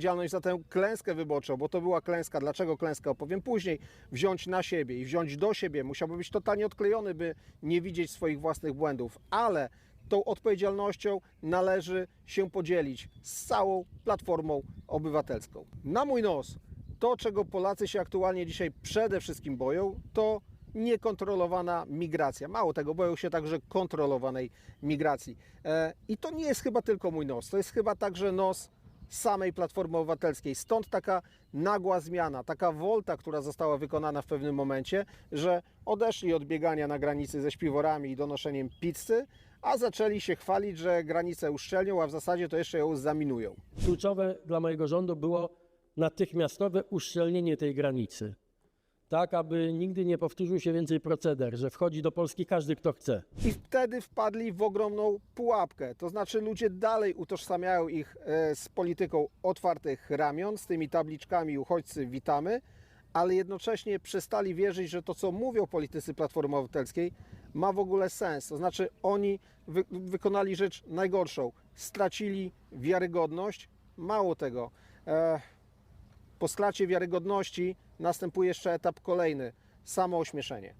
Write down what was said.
odpowiedzialność za tę klęskę wyborczą, bo to była klęska. Dlaczego klęska? Opowiem później. Wziąć na siebie i wziąć do siebie. Musiałby być totalnie odklejony, by nie widzieć swoich własnych błędów. Ale tą odpowiedzialnością należy się podzielić z całą Platformą Obywatelską. Na mój nos, to czego Polacy się aktualnie dzisiaj przede wszystkim boją, to niekontrolowana migracja. Mało tego, boją się także kontrolowanej migracji. E, I to nie jest chyba tylko mój nos, to jest chyba także nos samej Platformy Obywatelskiej. Stąd taka nagła zmiana, taka wolta, która została wykonana w pewnym momencie, że odeszli od biegania na granicy ze śpiworami i donoszeniem pizzy, a zaczęli się chwalić, że granicę uszczelnią, a w zasadzie to jeszcze ją zaminują. Kluczowe dla mojego rządu było natychmiastowe uszczelnienie tej granicy. Tak, aby nigdy nie powtórzył się więcej proceder, że wchodzi do Polski każdy, kto chce. I wtedy wpadli w ogromną pułapkę. To znaczy ludzie dalej utożsamiają ich e, z polityką otwartych ramion, z tymi tabliczkami uchodźcy witamy, ale jednocześnie przestali wierzyć, że to, co mówią politycy Platformy Obywatelskiej, ma w ogóle sens. To znaczy oni wy wykonali rzecz najgorszą. Stracili wiarygodność. Mało tego, e, po stracie wiarygodności następuje jeszcze etap kolejny samoośmieszenie.